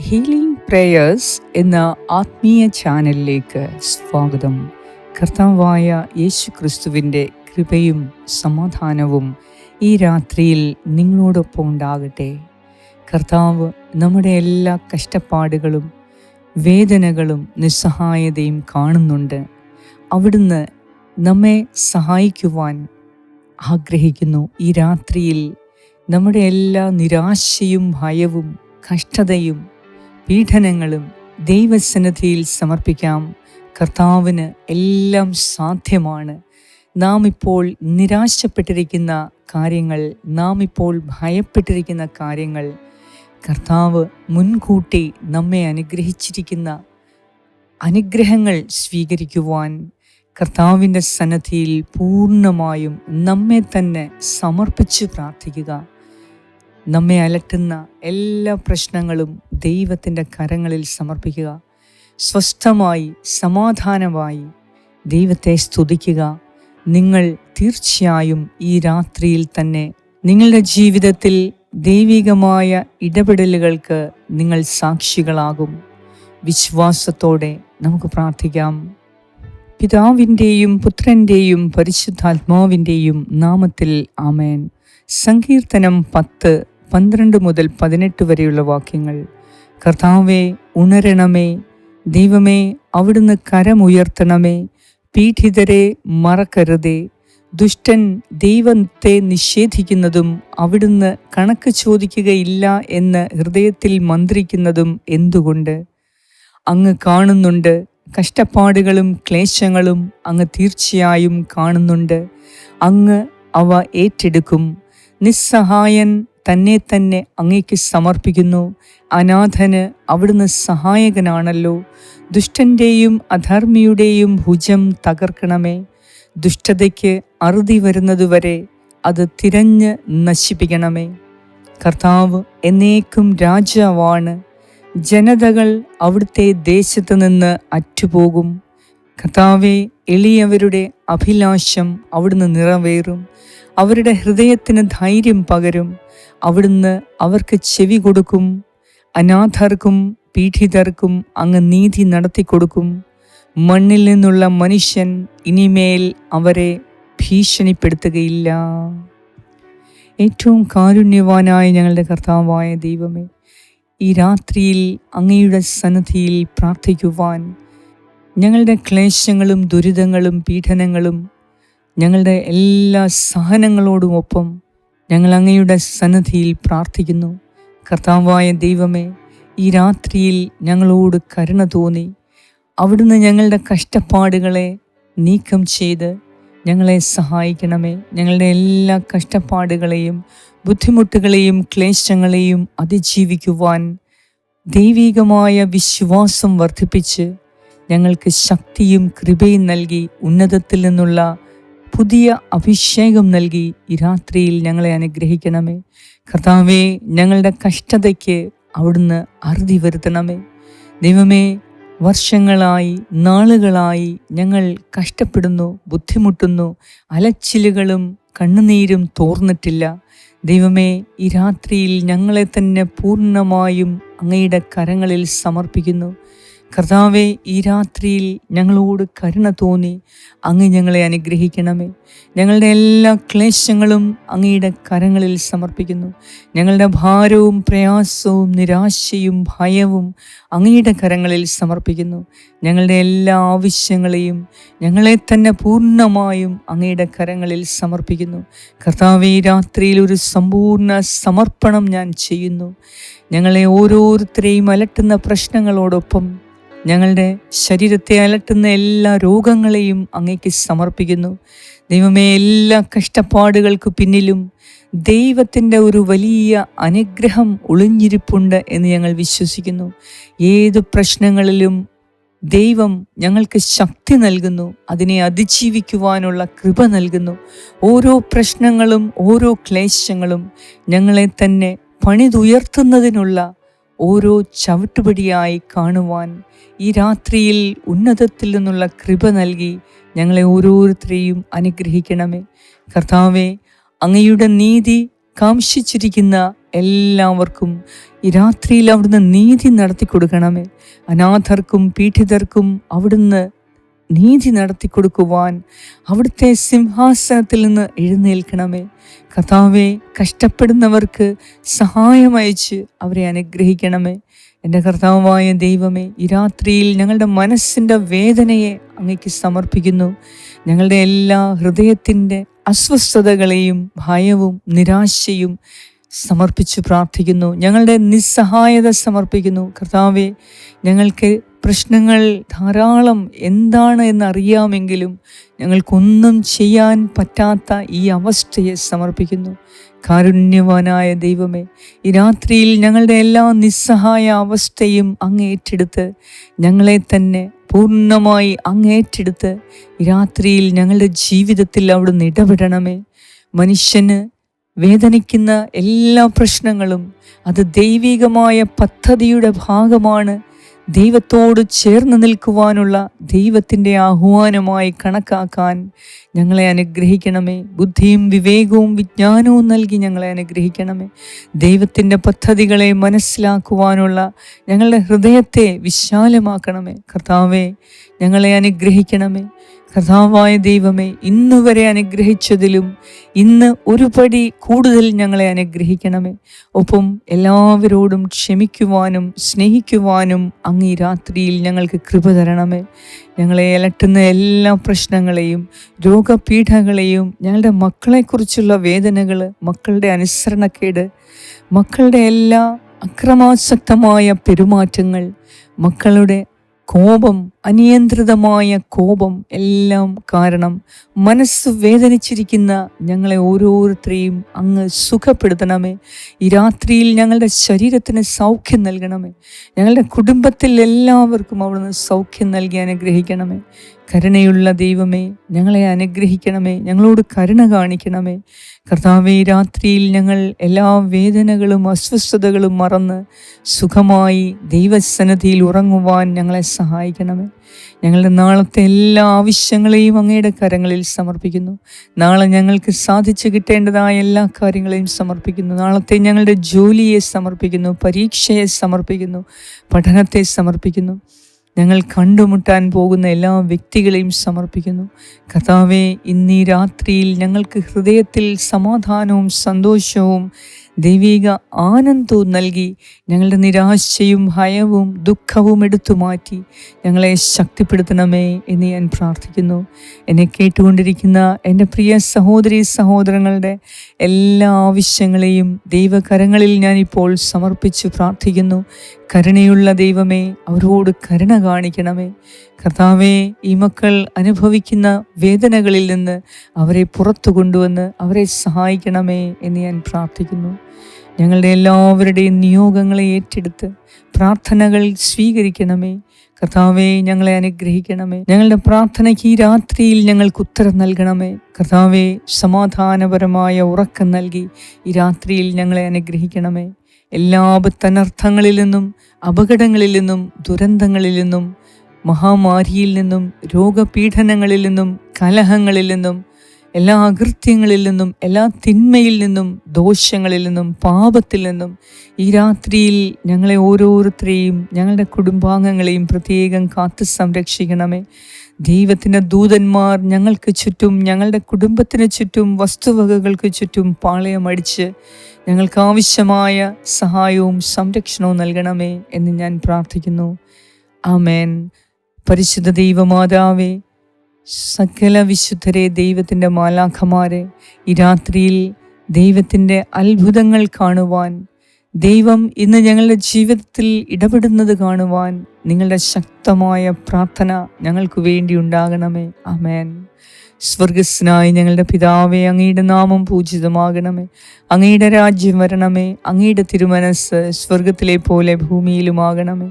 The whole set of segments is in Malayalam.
ഹീലിംഗ് പ്രേയേഴ്സ് എന്ന ആത്മീയ ചാനലിലേക്ക് സ്വാഗതം. കർത്താവായ യേശു ക്രിസ്തുവിന്റെ കൃപയും സമാധാനവും ഈ രാത്രിയിൽ നിങ്ങളോടൊപ്പം ഉണ്ടാകട്ടെ. കർത്താവ് നമ്മുടെ എല്ലാ കഷ്ടപ്പാടുകളും വേദനകളും നിസ്സഹായതയും കാണുന്നുണ്ട്. അവിടുന്ന് നമ്മെ സഹായിക്കുവാൻ ആഗ്രഹിക്കുന്നു ഈ രാത്രിയിൽ. നമ്മുടെ എല്ലാ നിരാശയും ഭയവും കഷ്ടതയും പീഡനങ്ങളും ദൈവസന്നിധിയിൽ സമർപ്പിക്കാം. കർത്താവിന് എല്ലാം സാധ്യമാണ്. നാം ഇപ്പോൾ നിരാശപ്പെട്ടിരിക്കുന്ന കാര്യങ്ങൾ നാം ഇപ്പോൾ ഭയപ്പെട്ടിരിക്കുന്ന കാര്യങ്ങൾ കർത്താവ് മുൻകൂട്ടി നമ്മെ അനുഗ്രഹിച്ചിരിക്കുന്ന അനുഗ്രഹങ്ങൾ സ്വീകരിക്കുവാൻ കർത്താവിന്റെ സന്നദ്ധിയിൽ പൂർണമായും നമ്മെ തന്നെ സമർപ്പിച്ച് പ്രാർത്ഥിക്കുക. നമ്മെ അലട്ടുന്ന എല്ലാ പ്രശ്നങ്ങളും ദൈവത്തിന്റെ കരങ്ങളിൽ സമർപ്പിക്കുക. സ്വസ്ഥമായി സമാധാനമായി ദൈവത്തെ സ്തുതിക്കുക. നിങ്ങൾ തീർച്ചയായും ഈ രാത്രിയിൽ തന്നെ നിങ്ങളുടെ ജീവിതത്തിൽ ദൈവികമായ ഇടപെടലുകൾക്ക് നിങ്ങൾ സാക്ഷികളാകും. വിശ്വാസത്തോടെ നമുക്ക് പ്രാർത്ഥിക്കാം. പിതാവിന്റെയും പുത്രന്റെയും പരിശുദ്ധാത്മാവിന്റെയും നാമത്തിൽ ആമേൻ. സങ്കീർത്തനം പത്ത് പന്ത്രണ്ട് മുതൽ പതിനെട്ട് വരെയുള്ള വാക്യങ്ങൾ. കർത്താവെ ഉണരണമേ ദൈവമേ അവിടുന്ന് കരമുയർത്തണമേ പീഠിതരെ മറക്കരുതേ. ദുഷ്ടൻ ദൈവത്തെ നിഷേധിക്കുന്നതും അവിടുന്ന് കണക്ക് ചോദിക്കുകയില്ല എന്ന് ഹൃദയത്തിൽ മന്ത്രിക്കുന്നതും എന്തുകൊണ്ട്? അങ്ങ് കാണുന്നുണ്ട് കഷ്ടപ്പാടുകളും ക്ലേശങ്ങളും അങ്ങ് തീർച്ചയായും കാണുന്നുണ്ട്. അങ്ങ് അവ ഏറ്റെടുക്കും. നിസ്സഹായൻ തന്നെ തന്നെ അങ്ങേക്ക് സമർപ്പിക്കുന്നു. അനാഥന് അവിടുന്ന് സഹായകനാണല്ലോ. ദുഷ്ടന്റെയും അധർമ്മിയുടെയും ഭുജം തകർക്കണമേ. ദുഷ്ടതയ്ക്ക് അറുതി വരുന്നതുവരെ അത് തിരഞ്ഞ് നശിപ്പിക്കണമേ. കർത്താവ് എന്നേക്കും രാജാവാണ്. ജനതകൾ അവിടുത്തെ ദേശത്ത് നിന്ന് അറ്റുപോകും. കർത്താവെ എളിയവരുടെ അഭിലാഷം അവിടുന്ന് നിറവേറും. അവരുടെ ഹൃദയത്തിന് ധൈര്യം പകരും. അവിടുന്ന് അവർക്ക് ചെവി കൊടുക്കും അനാഥർക്കും പീഡിതർക്കും അങ്ങ് നീതി നടത്തി കൊടുക്കും. മണ്ണിൽ നിന്നുള്ള മനുഷ്യൻ ഇനിമേൽ അവരെ ഭീഷണിപ്പെടുത്തുകയില്ല. ഏറ്റവും കാരുണ്യവാനായ ഞങ്ങളുടെ കർത്താവായ ദൈവമേ ഈ രാത്രിയിൽ അങ്ങയുടെ സന്നദ്ധിയിൽ പ്രാർത്ഥിക്കുവാൻ ഞങ്ങളുടെ ക്ലേശങ്ങളും ദുരിതങ്ങളും പീഡനങ്ങളും ഞങ്ങളുടെ എല്ലാ സഹനങ്ങളോടുമൊപ്പം ഞങ്ങൾ അങ്ങയുടെ സന്നദ്ധിയിൽ പ്രാർത്ഥിക്കുന്നു. കർത്താവായ ദൈവമേ ഈ രാത്രിയിൽ ഞങ്ങളോട് കരുണ തോന്നി. അവിടുന്ന് ഞങ്ങളുടെ കഷ്ടപ്പാടുകളെ നീക്കം ചെയ്ത് ഞങ്ങളെ സഹായിക്കണമേ. ഞങ്ങളുടെ എല്ലാ കഷ്ടപ്പാടുകളെയും ബുദ്ധിമുട്ടുകളെയും ക്ലേശങ്ങളെയും അതിജീവിക്കുവാൻ ദൈവികമായ വിശ്വാസം വർദ്ധിപ്പിച്ച് ഞങ്ങൾക്ക് ശക്തിയും കൃപയും നൽകി ഉന്നതത്തിൽ നിന്നുള്ള പുതിയ അഭിഷേകം നൽകി ഈ രാത്രിയിൽ ഞങ്ങളെ അനുഗ്രഹിക്കണമേ. കർത്താവേ ഞങ്ങളുടെ കഷ്ടതയ്ക്ക് അവിടുന്ന് അറുതി വരുത്തണമേ. ദൈവമേ വർഷങ്ങളായി നാളുകളായി ഞങ്ങൾ കഷ്ടപ്പെടുന്നു ബുദ്ധിമുട്ടുന്നു അലച്ചിലുകളും കണ്ണുനീരും തോർന്നിട്ടില്ല. ദൈവമേ ഈ രാത്രിയിൽ ഞങ്ങളെ തന്നെ പൂർണമായും അങ്ങയുടെ കരങ്ങളിൽ സമർപ്പിക്കുന്നു. കർത്താവെ ഈ രാത്രിയിൽ ഞങ്ങളോട് കരുണ തോന്നി. അങ്ങ് ഞങ്ങളെ അനുഗ്രഹിക്കണമേ. ഞങ്ങളുടെ എല്ലാ ക്ലേശങ്ങളും അങ്ങയുടെ കരങ്ങളിൽ സമർപ്പിക്കുന്നു. ഞങ്ങളുടെ ഭാരവും പ്രയാസവും നിരാശയും ഭയവും അങ്ങയുടെ കരങ്ങളിൽ സമർപ്പിക്കുന്നു. ഞങ്ങളുടെ എല്ലാ ആവശ്യങ്ങളെയും ഞങ്ങളെ തന്നെ പൂർണമായും അങ്ങയുടെ കരങ്ങളിൽ സമർപ്പിക്കുന്നു. കർത്താവ് ഈ രാത്രിയിൽ ഒരു സമ്പൂർണ സമർപ്പണം ഞാൻ ചെയ്യുന്നു. ഞങ്ങളെ ഓരോരുത്തരെയും അലട്ടുന്ന പ്രശ്നങ്ങളോടൊപ്പം ഞങ്ങളുടെ ശരീരത്തെ അലട്ടുന്ന എല്ലാ രോഗങ്ങളെയും അങ്ങേക്ക് സമർപ്പിക്കുന്നു. ദൈവമേ എല്ലാ കഷ്ടപ്പാടുകൾക്ക് പിന്നിലും ദൈവത്തിന്റെ ഒരു വലിയ അനുഗ്രഹം ഒളിഞ്ഞിരിപ്പുണ്ട് എന്ന് ഞങ്ങൾ വിശ്വസിക്കുന്നു. ഏത് പ്രശ്നങ്ങളിലും ദൈവം ഞങ്ങൾക്ക് ശക്തി നൽകുന്നു അതിനെ അതിജീവിക്കുവാനുള്ള കൃപ നൽകുന്നു. ഓരോ പ്രശ്നങ്ങളും ഓരോ ക്ലേശങ്ങളും ഞങ്ങളെ തന്നെ പണിതുയർത്തുന്നതിനുള്ള ഓരോ ചവിട്ടുപടിയായി കാണുവാൻ ഈ രാത്രിയിൽ ഉന്നതത്തിൽ നിന്നുള്ള കൃപ നൽകി ഞങ്ങളെ ഓരോരുത്തരെയും അനുഗ്രഹിക്കണമേ. കർത്താവെ അങ്ങയുടെ നീതി കാംഷിച്ചിരിക്കുന്ന എല്ലാവർക്കും ഈ രാത്രിയിൽ അവിടുന്ന് നീതി നടത്തി കൊടുക്കണമേ അനാഥർക്കും പീഡിതർക്കും അവിടുന്ന് നീതി നടത്തി കൊടുക്കുവാൻ അവിടുത്തെ സിംഹാസനത്തിൽ നിന്ന് എഴുന്നേൽക്കണമേ. കഥാവെ കഷ്ടപ്പെടുന്നവർക്ക് സഹായമയച്ച് അവരെ അനുഗ്രഹിക്കണമേ. എന്റെ കർത്താവായ ദൈവമേ ഈ രാത്രിയിൽ ഞങ്ങളുടെ മനസ്സിന്റെ വേദനയെ അങ്ങേക്ക് സമർപ്പിക്കുന്നു. ഞങ്ങളുടെ എല്ലാ ഹൃദയത്തിന്റെ അസ്വസ്ഥതകളെയും ഭയവും നിരാശയും സമർപ്പിച്ച് പ്രാർത്ഥിക്കുന്നു. ഞങ്ങളുടെ നിസ്സഹായത സമർപ്പിക്കുന്നു. കർത്താവെ ഞങ്ങൾക്ക് പ്രശ്നങ്ങൾ ധാരാളം എന്താണ് എന്നറിയാമെങ്കിലും ഞങ്ങൾക്കൊന്നും ചെയ്യാൻ പറ്റാത്ത ഈ അവസ്ഥയെ സമർപ്പിക്കുന്നു. കാരുണ്യവാനായ ദൈവമേ ഈ രാത്രിയിൽ ഞങ്ങളുടെ എല്ലാ നിസ്സഹായ അവസ്ഥയും അങ്ങേറ്റെടുത്ത് ഞങ്ങളെ തന്നെ പൂർണമായി അങ്ങേറ്റെടുത്ത് ഈ രാത്രിയിൽ ഞങ്ങളുടെ ജീവിതത്തിൽ അവിടുന്ന് ഇടപെടണമേ. മനുഷ്യന് വേദനിക്കുന്ന എല്ലാ പ്രശ്നങ്ങളും അത് ദൈവികമായ പദ്ധതിയുടെ ഭാഗമാണ്. ദൈവത്തോട് ചേർന്ന് നിൽക്കുവാനുള്ള ദൈവത്തിന്റെ ആഹ്വാനമായി കണക്കാക്കാൻ ഞങ്ങളെ അനുഗ്രഹിക്കണമേ. ബുദ്ധിയും വിവേകവും വിജ്ഞാനവും നൽകി ഞങ്ങളെ അനുഗ്രഹിക്കണമേ. ദൈവത്തിന്റെ പദ്ധതികളെ മനസ്സിലാക്കുവാനുള്ള ഞങ്ങളുടെ ഹൃദയത്തെ വിശാലമാക്കണമേ. കർത്താവെ ഞങ്ങളെ അനുഗ്രഹിക്കണമേ. കർത്താവായ ദൈവമേ ഇന്ന് വരെ അനുഗ്രഹിച്ചതിലും ഇന്ന് ഒരു പടി കൂടുതൽ ഞങ്ങളെ അനുഗ്രഹിക്കണമേ. ഒപ്പം എല്ലാവരോടും ക്ഷമിക്കുവാനും സ്നേഹിക്കുവാനും അങ്ങ് ഈ രാത്രിയിൽ ഞങ്ങൾക്ക് കൃപ തരണമേ. ഞങ്ങളെ അലട്ടുന്ന എല്ലാ പ്രശ്നങ്ങളെയും രോഗപീഠകളെയും ഞങ്ങളുടെ മക്കളെക്കുറിച്ചുള്ള വേദനകൾ മക്കളുടെ അനുസരണക്കേട് മക്കളുടെ എല്ലാ അക്രമാസക്തമായ പെരുമാറ്റങ്ങൾ മക്കളുടെ കോപം അനിയന്ത്രിതമായ കോപം എല്ലാം കാരണം മനസ്സ് വേദനിച്ചിരിക്കുന്ന ഞങ്ങളെ ഓരോരുത്തരെയും അങ്ങ് സുഖപ്പെടുത്തണമേ. ഈ രാത്രിയിൽ ഞങ്ങളുടെ ശരീരത്തിന് സൗഖ്യം നൽകണമേ. ഞങ്ങളുടെ കുടുംബത്തിൽ എല്ലാവർക്കും അവിടുന്ന് സൗഖ്യം നൽകി അനുഗ്രഹിക്കണമേ. കരുണയുള്ള ദൈവമേ ഞങ്ങളെ അനുഗ്രഹിക്കണമേ ഞങ്ങളോട് കരുണ കാണിക്കണമേ. കർത്താവെ രാത്രിയിൽ ഞങ്ങൾ എല്ലാ വേദനകളും അസ്വസ്ഥതകളും മറന്ന് സുഖമായി ദൈവസന്നദ്ധിയിൽ ഉറങ്ങുവാൻ ഞങ്ങളെ സഹായിക്കണമേ. ഞങ്ങളുടെ നാളത്തെ എല്ലാ ആവശ്യങ്ങളെയും അങ്ങയുടെ കരങ്ങളിൽ സമർപ്പിക്കുന്നു. നാളെ ഞങ്ങൾക്ക് സാധിച്ചു കിട്ടേണ്ടതായ എല്ലാ കാര്യങ്ങളെയും സമർപ്പിക്കുന്നു. നാളത്തെ ഞങ്ങളുടെ ജോലിയെ സമർപ്പിക്കുന്നു പരീക്ഷയെ സമർപ്പിക്കുന്നു പഠനത്തെ സമർപ്പിക്കുന്നു. ഞങ്ങൾ കണ്ടുമുട്ടാൻ പോകുന്ന എല്ലാ വ്യക്തികളെയും സമർപ്പിക്കുന്നു. കഥാവെ ഇന്നീ രാത്രിയിൽ ഞങ്ങൾക്ക് ഹൃദയത്തിൽ സമാധാനവും സന്തോഷവും ദൈവിക ആനന്ദവും നൽകി ഞങ്ങളുടെ നിരാശയും ഭയവും ദുഃഖവും എടുത്തു മാറ്റി ഞങ്ങളെ ശക്തിപ്പെടുത്തണമേ എന്ന് ഞാൻ പ്രാർത്ഥിക്കുന്നു. എന്നെ കേട്ടുകൊണ്ടിരിക്കുന്ന എന്റെ പ്രിയ സഹോദരി സഹോദരങ്ങളുടെ എല്ലാ ആവശ്യങ്ങളെയും ദൈവകരങ്ങളിൽ ഞാനിപ്പോൾ സമർപ്പിച്ച് പ്രാർത്ഥിക്കുന്നു. കരുണയുള്ള ദൈവമേ അവരോട് കരുണ കാണിക്കണമേ. കർത്താവെ ഈ മക്കൾ അനുഭവിക്കുന്ന വേദനകളിൽ നിന്ന് അവരെ പുറത്തു കൊണ്ടുവന്ന് അവരെ സഹായിക്കണമേ എന്ന് ഞാൻ പ്രാർത്ഥിക്കുന്നു. ഞങ്ങളുടെ എല്ലാവരുടെയും നിയോഗങ്ങളെ ഏറ്റെടുത്ത് പ്രാർത്ഥനകൾ സ്വീകരിക്കണമേ. കർത്താവെ ഞങ്ങളെ അനുഗ്രഹിക്കണമേ. ഞങ്ങളുടെ പ്രാർത്ഥനയ്ക്ക് ഈ രാത്രിയിൽ ഞങ്ങൾക്ക് ഉത്തരം നൽകണമേ. കർത്താവെ സമാധാനപരമായ ഉറക്കം നൽകി ഈ രാത്രിയിൽ ഞങ്ങളെ അനുഗ്രഹിക്കണമേ. എല്ലാ ആപത്തനർത്ഥങ്ങളിൽ നിന്നും അപകടങ്ങളിൽ നിന്നും ദുരന്തങ്ങളിൽ നിന്നും മഹാമാരിയിൽ നിന്നും രോഗപീഠനങ്ങളിൽ നിന്നും കലഹങ്ങളിൽ നിന്നും എല്ലാ അകൃത്യങ്ങളിൽ നിന്നും എല്ലാ തിന്മയിൽ നിന്നും ദോഷങ്ങളിൽ നിന്നും പാപത്തിൽ നിന്നും ഈ രാത്രിയിൽ ഞങ്ങളെ ഓരോരുത്തരെയും ഞങ്ങളുടെ കുടുംബാംഗങ്ങളെയും പ്രത്യേകം കാത്തു സംരക്ഷിക്കണമേ. ദൈവത്തിന്റെ ദൂതന്മാർ ഞങ്ങൾക്ക് ചുറ്റും ഞങ്ങളുടെ കുടുംബത്തിന് ചുറ്റും വസ്തുവകകൾക്ക് ചുറ്റും പാളയമടിച്ച് ഞങ്ങൾക്ക് ആവശ്യമായ സഹായവും സംരക്ഷണവും നൽകണമേ എന്ന് ഞാൻ പ്രാർത്ഥിക്കുന്നു. ആമേൻ. പരിശുദ്ധ ദൈവമാതാവേ സകല വിശുദ്ധരെ ദൈവത്തിന്റെ മാലാഖമാരെ ഈ രാത്രിയിൽ ദൈവത്തിന്റെ അത്ഭുതങ്ങൾ കാണുവാൻ ദൈവം ഇന്ന് ഞങ്ങളുടെ ജീവിതത്തിൽ ഇടപെടുന്നത് കാണുവാൻ നിങ്ങളുടെ ശക്തമായ പ്രാർത്ഥന ഞങ്ങൾക്ക് വേണ്ടി ഉണ്ടാകണമേ. അമേൻ സ്വർഗസ്നായി ഞങ്ങളുടെ പിതാവേ അങ്ങയുടെ നാമം പൂജിതമാകണമേ. അങ്ങയുടെ രാജ്യം വരണമേ. അങ്ങയുടെ തിരുമനസ് സ്വർഗത്തിലെ പോലെ ഭൂമിയിലുമാകണമേ.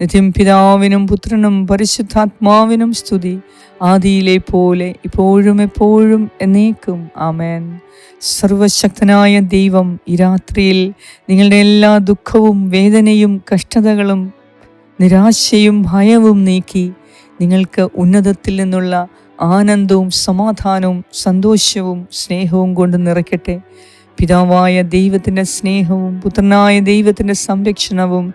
നിത്യം പിതാവിനും പുത്രനും പരിശുദ്ധാത്മാവിനും സ്തുതി. ആദിയിലെ പോലെ ഇപ്പോഴും എപ്പോഴും എന്നേക്കും. ആമേൻ. സർവശക്തനായ ദൈവം ഈ രാത്രിയിൽ നിങ്ങളുടെ എല്ലാ ദുഃഖവും വേദനയും കഷ്ടതകളും നിരാശയും ഭയവും നീക്കി നിങ്ങൾക്ക് ഉന്നതത്തിൽ നിന്നുള്ള ആനന്ദവും സമാധാനവും സന്തോഷവും സ്നേഹവും കൊണ്ട് നിറയ്ക്കട്ടെ. പിതാവായ ദൈവത്തിന്റെ സ്നേഹവും പുത്രനായ ദൈവത്തിന്റെ സംരക്ഷണവും